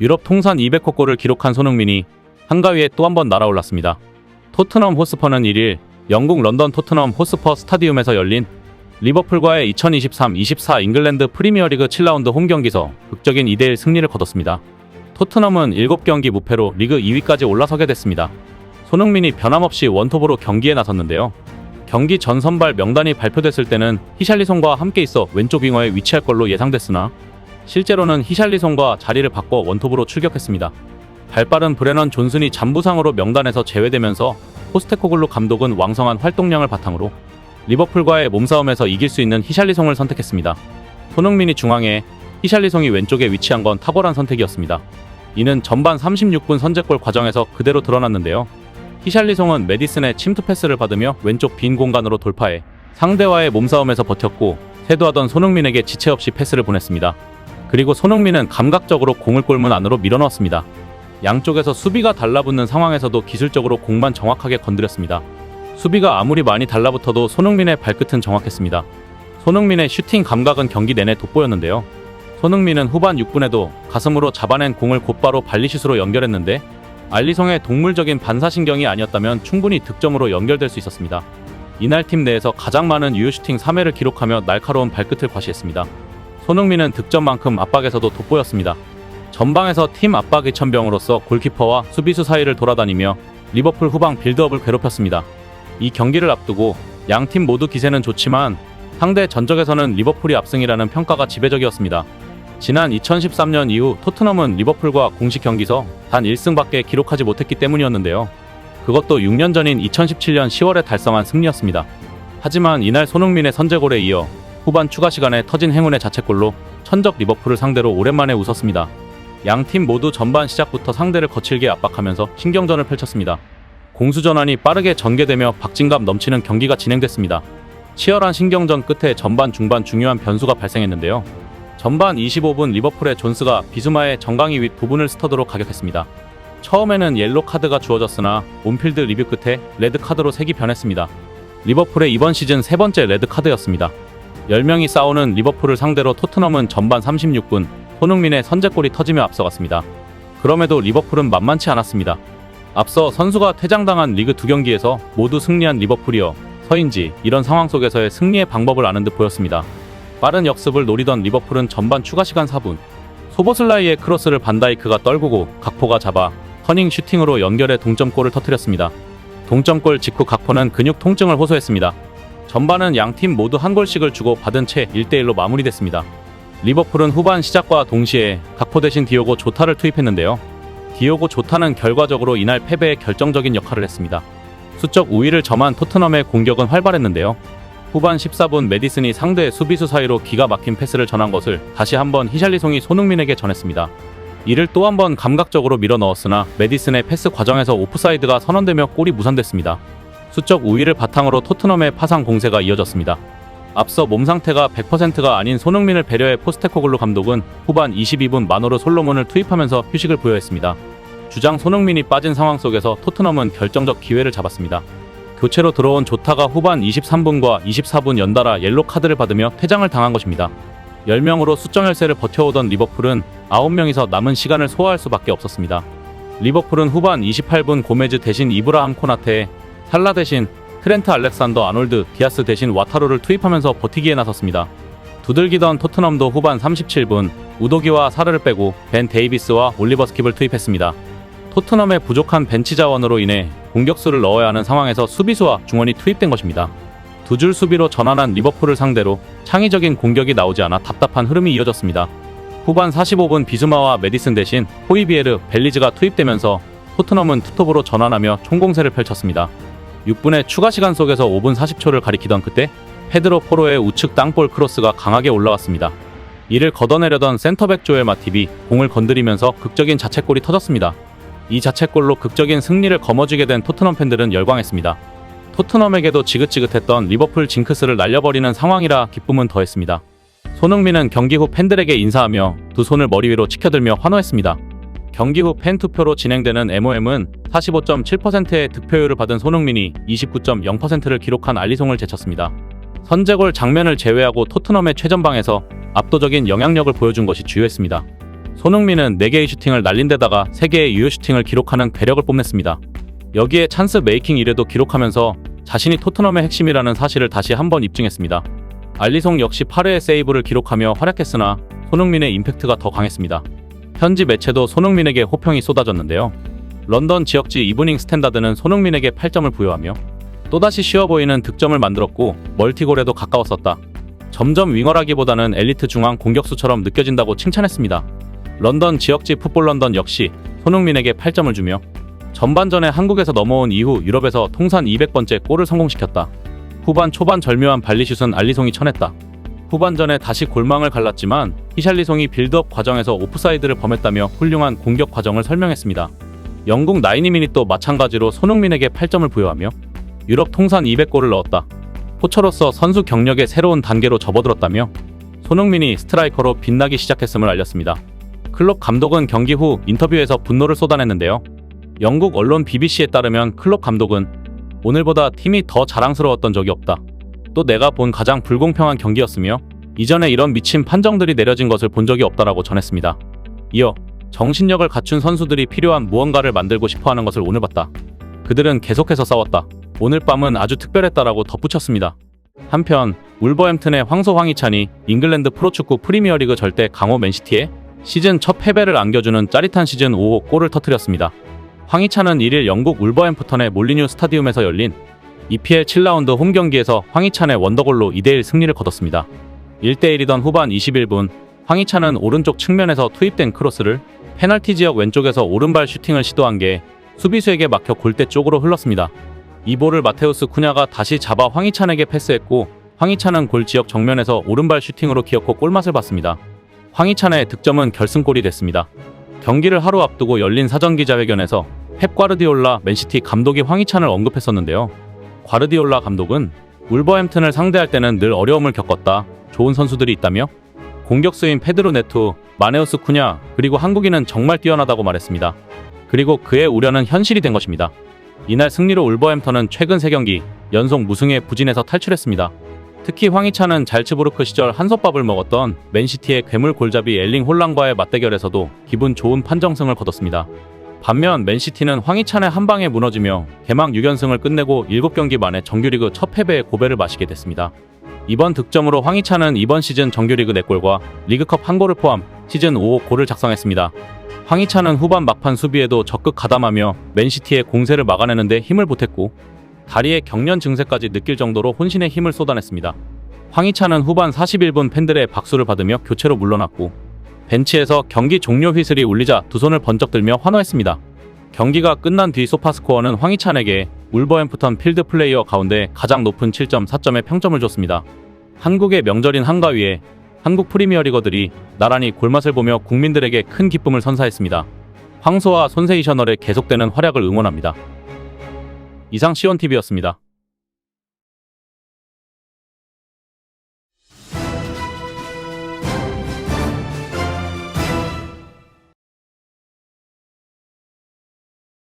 유럽 통산 200호 골을 기록한 손흥민이 한가위에 또 한 번 날아올랐습니다. 토트넘 호스퍼는 1일 영국 런던 토트넘 호스퍼 스타디움에서 열린 리버풀과의 2023-24 잉글랜드 프리미어리그 7라운드 홈 경기서 극적인 2대1 승리를 거뒀습니다. 토트넘은 7경기 무패로 리그 2위까지 올라서게 됐습니다. 손흥민이 변함없이 원톱으로 경기에 나섰는데요. 경기 전 선발 명단이 발표됐을 때는 히샬리송과 함께 있어 왼쪽 윙어에 위치할 걸로 예상됐으나 실제로는 히샬리송과 자리를 바꿔 원톱으로 출격했습니다. 발빠른 브레넌 존슨이 잠부상으로 명단에서 제외되면서 포스테코글루 감독은 왕성한 활동량을 바탕으로 리버풀과의 몸싸움에서 이길 수 있는 히샬리송을 선택했습니다. 손흥민이 중앙에 히샬리송이 왼쪽에 위치한 건 탁월한 선택이었습니다. 이는 전반 36분 선제골 과정에서 그대로 드러났는데요. 히샬리송은 메디슨의 침투 패스를 받으며 왼쪽 빈 공간으로 돌파해 상대와의 몸싸움에서 버텼고 세도하던 손흥민에게 지체 없이 패스를 보냈습니다. 그리고 손흥민은 감각적으로 공을 골문 안으로 밀어넣었습니다. 양쪽에서 수비가 달라붙는 상황에서도 기술적으로 공만 정확하게 건드렸습니다. 수비가 아무리 많이 달라붙어도 손흥민의 발끝은 정확했습니다. 손흥민의 슈팅 감각은 경기 내내 돋보였는데요. 손흥민은 후반 6분에도 가슴으로 잡아낸 공을 곧바로 발리슛으로 연결했는데 알리송의 동물적인 반사신경이 아니었다면 충분히 득점으로 연결될 수 있었습니다. 이날 팀 내에서 가장 많은 유효 슈팅 3회를 기록하며 날카로운 발끝을 과시했습니다. 손흥민은 득점만큼 압박에서도 돋보였습니다. 전방에서 팀 압박 이천병으로서 골키퍼와 수비수 사이를 돌아다니며 리버풀 후방 빌드업을 괴롭혔습니다. 이 경기를 앞두고 양 팀 모두 기세는 좋지만 상대 전적에서는 리버풀이 압승이라는 평가가 지배적이었습니다. 지난 2013년 이후 토트넘은 리버풀과 공식 경기서 단 1승밖에 기록하지 못했기 때문이었는데요. 그것도 6년 전인 2017년 10월에 달성한 승리였습니다. 하지만 이날 손흥민의 선제골에 이어 후반 추가 시간에 터진 행운의 자책골로 천적 리버풀을 상대로 오랜만에 웃었습니다. 양 팀 모두 전반 시작부터 상대를 거칠게 압박하면서 신경전을 펼쳤습니다. 공수 전환이 빠르게 전개되며 박진감 넘치는 경기가 진행됐습니다. 치열한 신경전 끝에 전반 중반 중요한 변수가 발생했는데요. 전반 25분 리버풀의 존스가 비수마의 정강이 윗 부분을 스터드로 가격했습니다. 처음에는 옐로 카드가 주어졌으나 온필드 리뷰 끝에 레드 카드로 색이 변했습니다. 리버풀의 이번 시즌 세 번째 레드 카드였습니다. 10명이 싸우는 리버풀을 상대로 토트넘은 전반 36분 손흥민의 선제골이 터지며 앞서갔습니다. 그럼에도 리버풀은 만만치 않았습니다. 앞서 선수가 퇴장당한 리그 두 경기에서 모두 승리한 리버풀이어 서인지 이런 상황 속에서의 승리의 방법을 아는 듯 보였습니다. 빠른 역습을 노리던 리버풀은 전반 추가 시간 4분 소보슬라이의 크로스를 반다이크가 떨구고 각포가 잡아 터닝 슈팅으로 연결해 동점골을 터뜨렸습니다. 동점골 직후 각포는 근육 통증을 호소했습니다. 전반은 양팀 모두 한 골씩을 주고 받은 채 1대1로 마무리됐습니다. 리버풀은 후반 시작과 동시에 각포 대신 디오고 조타를 투입했는데요. 디오고 조타는 결과적으로 이날 패배에 결정적인 역할을 했습니다. 수적 우위를 점한 토트넘의 공격은 활발했는데요. 후반 14분 메디슨이 상대 수비수 사이로 기가 막힌 패스를 전한 것을 다시 한번 히샬리송이 손흥민에게 전했습니다. 이를 또 한 번 감각적으로 밀어 넣었으나 메디슨의 패스 과정에서 오프사이드가 선언되며 골이 무산됐습니다. 수적 우위를 바탕으로 토트넘의 파상 공세가 이어졌습니다. 앞서 몸 상태가 100%가 아닌 손흥민을 배려해 포스테코글루 감독은 후반 22분 마노르 솔로몬을 투입하면서 휴식을 부여했습니다. 주장 손흥민이 빠진 상황 속에서 토트넘은 결정적 기회를 잡았습니다. 교체로 들어온 조타가 후반 23분과 24분 연달아 옐로 카드를 받으며 퇴장을 당한 것입니다. 10명으로 수정 열세를 버텨오던 리버풀은 9명이서 남은 시간을 소화할 수밖에 없었습니다. 리버풀은 후반 28분 고메즈 대신 이브라함 코나테에 살라 대신 트렌트 알렉산더 아놀드 디아스 대신 와타로를 투입하면서 버티기에 나섰습니다. 두들기던 토트넘도 후반 37분 우도기와 사르를 빼고 벤 데이비스와 올리버 스킵을 투입했습니다. 토트넘의 부족한 벤치 자원으로 인해 공격수를 넣어야 하는 상황에서 수비수와 중원이 투입된 것입니다. 두 줄 수비로 전환한 리버풀을 상대로 창의적인 공격이 나오지 않아 답답한 흐름이 이어졌습니다. 후반 45분 비수마와 메디슨 대신 호이비에르, 벨리즈가 투입되면서 토트넘은 투톱으로 전환하며 총공세를 펼쳤습니다. 6분의 추가 시간 속에서 5분 40초를 가리키던 그때 페드로 포로의 우측 땅볼 크로스가 강하게 올라왔습니다. 이를 걷어내려던 센터백 조엘 마팁이 공을 건드리면서 극적인 자책골이 터졌습니다. 이 자책골로 극적인 승리를 거머쥐게 된 토트넘 팬들은 열광했습니다. 토트넘에게도 지긋지긋했던 리버풀 징크스를 날려버리는 상황이라 기쁨은 더했습니다. 손흥민은 경기 후 팬들에게 인사하며 두 손을 머리 위로 치켜들며 환호했습니다. 경기 후 팬 투표로 진행되는 MOM은 45.7%의 득표율을 받은 손흥민이 29.0%를 기록한 알리송을 제쳤습니다. 선제골 장면을 제외하고 토트넘의 최전방에서 압도적인 영향력을 보여준 것이 주요했습니다. 손흥민은 4개의 슈팅을 날린 데다가 3개의 유효 슈팅을 기록하는 괴력을 뽐냈습니다. 여기에 찬스 메이킹 1회도 기록하면서 자신이 토트넘의 핵심이라는 사실을 다시 한번 입증했습니다. 알리송 역시 8회의 세이브를 기록하며 활약했으나 손흥민의 임팩트가 더 강했습니다. 현지 매체도 손흥민에게 호평이 쏟아졌는데요. 런던 지역지 이브닝 스탠다드는 손흥민에게 8점을 부여하며 또다시 쉬워 보이는 득점을 만들었고 멀티골에도 가까웠었다. 점점 윙어라기보다는 엘리트 중앙 공격수처럼 느껴진다고 칭찬했습니다. 런던 지역지 풋볼 런던 역시 손흥민에게 8점을 주며 전반전에 한국에서 넘어온 이후 유럽에서 통산 200번째 골을 성공시켰다. 후반 초반 절묘한 발리슛은 알리송이 쳐냈다. 후반전에 다시 골망을 갈랐지만 히샬리송이 빌드업 과정에서 오프사이드를 범했다며 훌륭한 공격 과정을 설명했습니다. 영국 나이니미닛도 마찬가지로 손흥민에게 8점을 부여하며 유럽 통산 200골을 넣었다. 포처로서 선수 경력의 새로운 단계로 접어들었다며 손흥민이 스트라이커로 빛나기 시작했음을 알렸습니다. 클럽 감독은 경기 후 인터뷰에서 분노를 쏟아냈는데요. 영국 언론 BBC에 따르면 클럽 감독은 오늘보다 팀이 더 자랑스러웠던 적이 없다. 또 내가 본 가장 불공평한 경기였으며 이전에 이런 미친 판정들이 내려진 것을 본 적이 없다라고 전했습니다. 이어 정신력을 갖춘 선수들이 필요한 무언가를 만들고 싶어 하는 것을 오늘 봤다. 그들은 계속해서 싸웠다. 오늘 밤은 아주 특별했다라고 덧붙였습니다. 한편 울버햄튼의 황소 황희찬이 잉글랜드 프로축구 프리미어리그 절대 강호 맨시티에 시즌 첫 패배를 안겨주는 짜릿한 시즌 5호 골을 터뜨렸습니다. 황희찬은 1일 영국 울버햄프턴의 몰리뉴 스타디움에서 열린 EPL 7라운드 홈 경기에서 황희찬의 원더골로 2대1 승리를 거뒀습니다. 1대1이던 후반 21분 황희찬은 오른쪽 측면에서 투입된 크로스를 페널티 지역 왼쪽에서 오른발 슈팅을 시도한 게 수비수에게 막혀 골대 쪽으로 흘렀습니다. 이 볼을 마테우스 쿠냐가 다시 잡아 황희찬에게 패스했고 황희찬은 골 지역 정면에서 오른발 슈팅으로 기어코 골맛을 봤습니다. 황희찬의 득점은 결승골이 됐습니다. 경기를 하루 앞두고 열린 사전 기자회견에서 펩 과르디올라 맨시티 감독이 황희찬을 언급했었는데요. 과르디올라 감독은 울버햄튼을 상대할 때는 늘 어려움을 겪었다. 좋은 선수들이 있다며 공격수인 페드로 네투, 마네우스 쿠냐, 그리고 한국인은 정말 뛰어나다고 말했습니다. 그리고 그의 우려는 현실이 된 것입니다. 이날 승리로 울버햄턴은 최근 3경기 연속 무승에 부진해서 탈출했습니다. 특히 황희찬은 잘츠부르크 시절 한솥밥을 먹었던 맨시티의 괴물 골잡이 엘링 홀란과의 맞대결에서도 기분 좋은 판정승을 거뒀습니다. 반면 맨시티는 황희찬의 한 방에 무너지며 개막 6연승을 끝내고 7경기 만에 정규리그 첫 패배의 고배를 마시게 됐습니다. 이번 득점으로 황희찬은 이번 시즌 정규리그 4골과 리그컵 한 골을 포함 시즌 5호 골을 작성했습니다. 황희찬은 후반 막판 수비에도 적극 가담하며 맨시티의 공세를 막아내는데 힘을 보탰고 다리에 경련 증세까지 느낄 정도로 혼신의 힘을 쏟아냈습니다. 황희찬은 후반 41분 팬들의 박수를 받으며 교체로 물러났고 벤치에서 경기 종료 휘슬이 울리자 두 손을 번쩍 들며 환호했습니다. 경기가 끝난 뒤 소파스코어는 황희찬에게 울버햄프턴 필드 플레이어 가운데 가장 높은 7.4점의 평점을 줬습니다. 한국의 명절인 한가위에 한국 프리미어리거들이 나란히 골맛을 보며 국민들에게 큰 기쁨을 선사했습니다. 황소와 손세이셔널의 계속되는 활약을 응원합니다. 이상 시온TV였습니다.